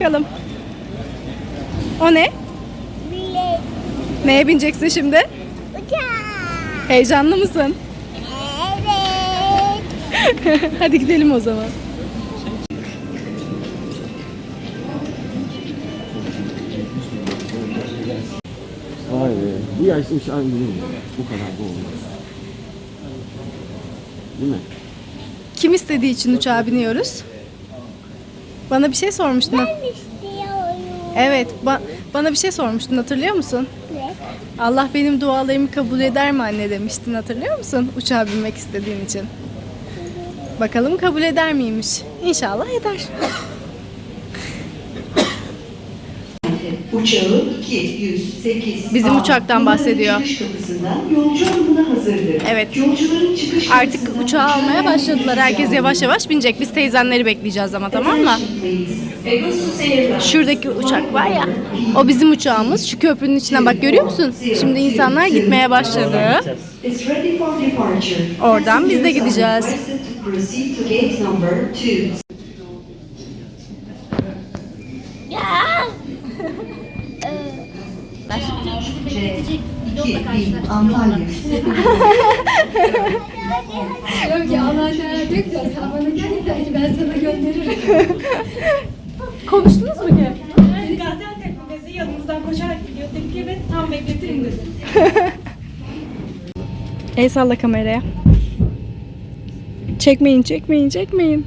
Bakalım. O ne? Bilet. Neye bineceksin şimdi? Uçak. Heyecanlı mısın? Evet. Hadi gidelim o zaman. Vay be. Bu yaşta uçağa mi? Bu kadar olmaz. Değil mi? Kim istediği için uçağa biniyoruz? Bana bir şey sormuştun. Ben istiyorum. Evet, ba- bana bir şey sormuştun hatırlıyor musun? Ne? Allah benim dualarımı kabul eder mi anne demiştin hatırlıyor musun? Uçağa binmek istediğin için. Bakalım kabul eder miymiş? İnşallah eder. Uçağı 208 Bizim A uçaktan bahsediyor. Çıkış kapısından yolcu alımına hazırdır. Evet. Yolcuların çıkış Artık uçağa almaya başladılar. Herkes yavaş yavaş binecek. Biz teyzenleri bekleyeceğiz ama tamam mı? Şuradaki uçak var ya. O bizim uçağımız. Şu köprünün içine bak görüyor musun? Şimdi insanlar gitmeye başladı. Oradan biz de gideceğiz. C2 Antalya. Diyorum ki anneanne diyor ki sen bana gel ki ben sana gönderirim. Konuştunuz mu ki? Gaziantep bizi yanımızdan koşarak gidiyor. Dedik evet tam bekletirim dedi. El salla kameraya. Çekmeyin, çekmeyin, çekmeyin.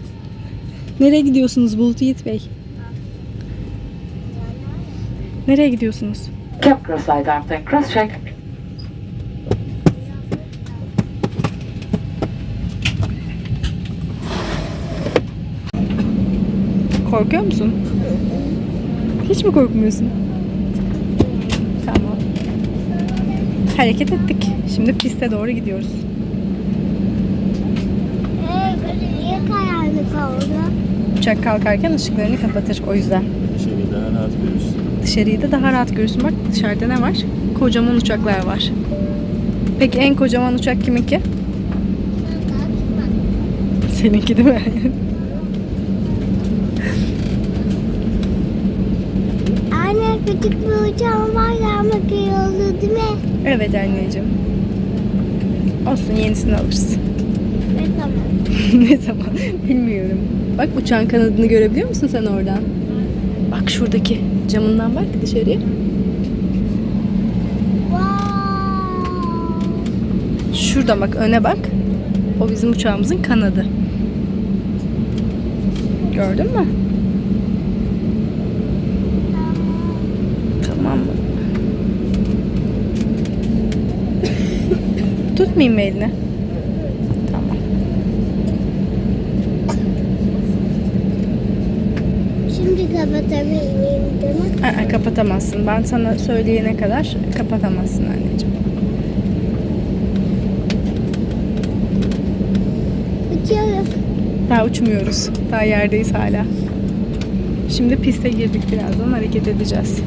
Nereye gidiyorsunuz Bulut Yiğit Bey? Nereye gidiyorsunuz? Kept cross light arms and cross check. Korkuyor musun? Hiç mi korkmuyorsun? Tamam. Hareket ettik. Şimdi piste doğru gidiyoruz. Ee, niye karanlık oldu? Uçak kalkarken ışıklarını kapatır o yüzden. Dışarıyı daha rahat görürsün. Dışarıyı da daha rahat görürsün. Bak dışarıda ne var? Kocaman uçaklar var. Peki en kocaman uçak kiminki? Seninki değil mi? Anne küçük bir uçağım var ama kıyıldı değil mi? evet anneciğim. Olsun yenisini alırız. Ne zaman? ne zaman? Bilmiyorum. Bak uçağın kanadını görebiliyor musun sen oradan? Bak şuradaki camından bak dışarıya. Wow. Şurada bak öne bak. O bizim uçağımızın kanadı. Gördün mü? Tamam mı? Tutmayayım mı elini? Tamam. Şimdi kapatabilir? Aa, kapatamazsın. Ben sana söyleyene kadar kapatamazsın anneciğim. Uçuyorum. Daha uçmuyoruz. Daha yerdeyiz hala. Şimdi piste girdik birazdan hareket edeceğiz.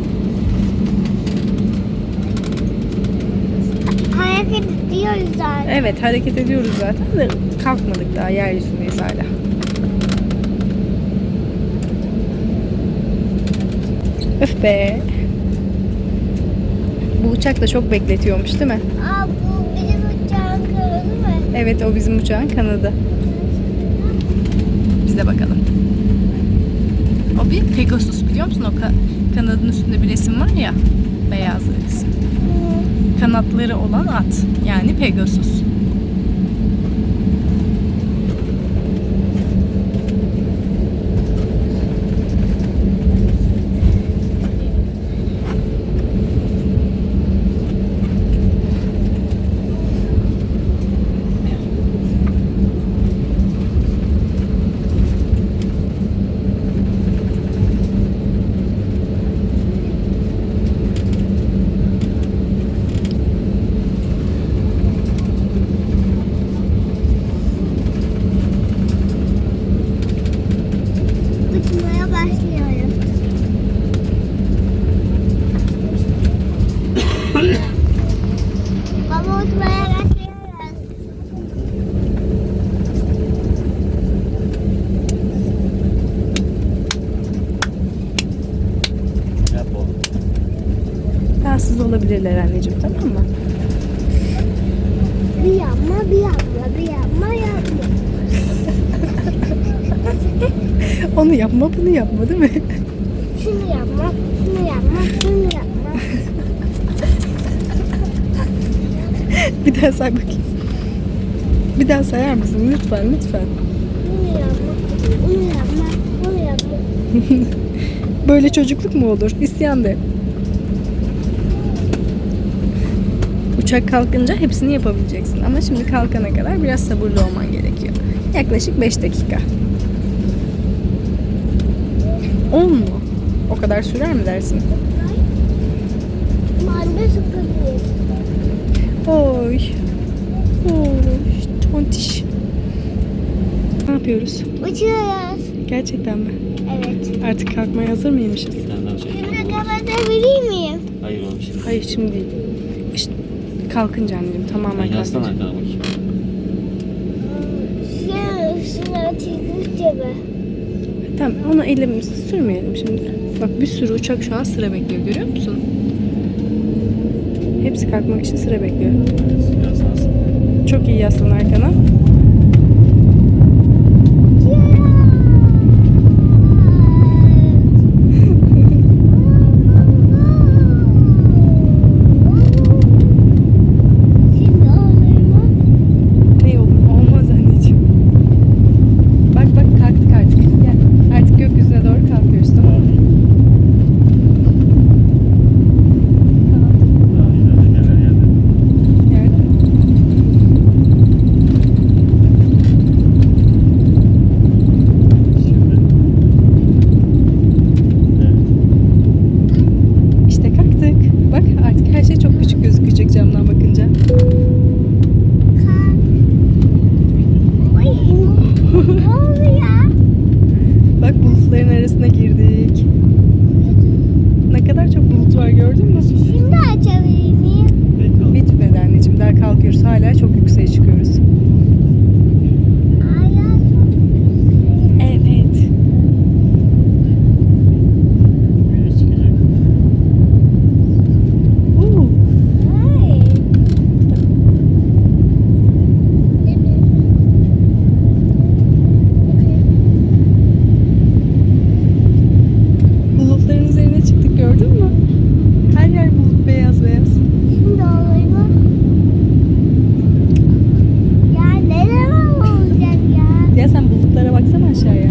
Hareket ediyoruz zaten. Evet hareket ediyoruz zaten de kalkmadık daha yeryüzündeyiz hala. Öf be. Bu uçak da çok bekletiyormuş değil mi? Aa bu bizim uçağın kanalı mı? Evet o bizim uçağın kanadı. Biz de bakalım. O bir Pegasus biliyor musun? O ka- kanadın üstünde bir resim var ya. Beyaz resim. Kanatları olan at. Yani Pegasus. Rahatsız olabilirler anneciğim tamam mı? Bir yapma, bir yapma, bir yapma, yapma. Onu yapma bunu yapma değil mi? Şunu yapma, şunu yapma, şunu yapma. bir daha say bakayım. Bir daha sayar mısın lütfen lütfen. Bunu yapma, bunu yapma, bunu yapma. Böyle çocukluk mu olur? İsyan de. Uçak kalkınca hepsini yapabileceksin. Ama şimdi kalkana kadar biraz sabırlı olman gerekiyor. Yaklaşık 5 dakika. 10 mu? O kadar sürer mi dersin? Oy. Oy. Tontiş. Ne yapıyoruz? Uçuyoruz. Gerçekten mi? Evet. Artık kalkmaya hazır mıymışız? Bir tane daha çek. Şimdi kapatabilir miyim? Hayır oğlum şimdi. Hayır şimdi değil. İşte kalkınca anneciğim tamamen yaslan kalkınca. arkana bakayım. Çizdik gibi. Tamam onu elimizi sürmeyelim şimdi. Bak bir sürü uçak şu an sıra bekliyor görüyor musun? Hepsi kalkmak için sıra bekliyor. Yaslansın. Çok iyi yaslan arkana. Şimdi olur mu? Ne olur olmaz anneciğim. Bak bak kalktık artık. Gel. Artık gökyüzüne doğru kalkıyoruz tamam mı? Daha ileride gelen yerde. Nerede? Şimdi. Evet. İşte kalktık. Bak artık her şey çok küçük gözükecek camdan bakınca. Ay, ne oldu ya? Bak bulutların arasına girdik. Ne kadar çok bulut var gördün mü? Şimdi açabilir miyim? Bekle. Bitmedi anneciğim. Daha çok yükseğe çıkıyoruz. Ay ya çok Evet. Güneş çıkacak. Oo. Ay. Bulutların üzerine çıktık gördün mü? Her yer bulut beyaz beyaz. Şimdi olur mu? Ya ne zaman olacak ya? Ya sen bulutlara baksana aşağıya.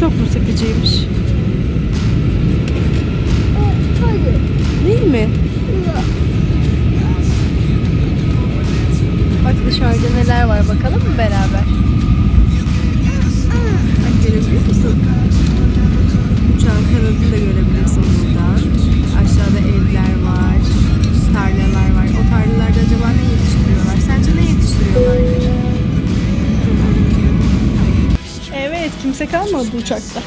Çok mu sıkıcıymış? Hayır. Değil mi? Yok. Bak dışarıda neler var bakalım mı beraber? Bak görebiliyor musun? Uçağın kanadını da kimse kalmadı uçakta.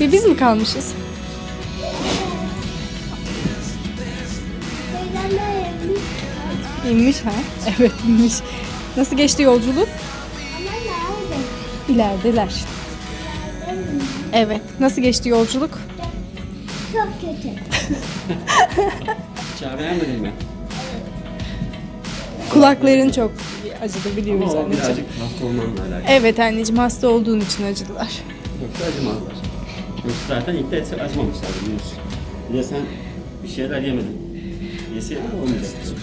Ve biz mi kalmışız? İnmiş ha? Evet inmiş. Nasıl geçti yolculuk? İlerideler. Evet. Nasıl geçti yolculuk? Çok kötü. Çağ beğenmedin mi? Kulakların çok acıdı biliyoruz Ama o anneciğim. birazcık hasta olmanla alakalı. Evet anneciğim hasta olduğun için acıdılar. Yoksa acımazlar. Yoksa zaten ilk de acımamışlar biliyorsun. Bir de sen bir şeyler yemedin. Yeseydin olmayacaktı.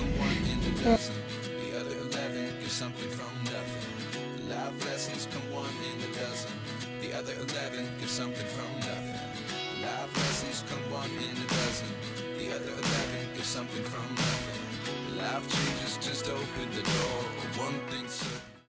The other 11 get something from nothing. Life lessons come one in a dozen. The other 11 get something from nothing. Life lessons come one in a dozen. The other 11 get something from nothing. Life changes just open the door. One thing certain.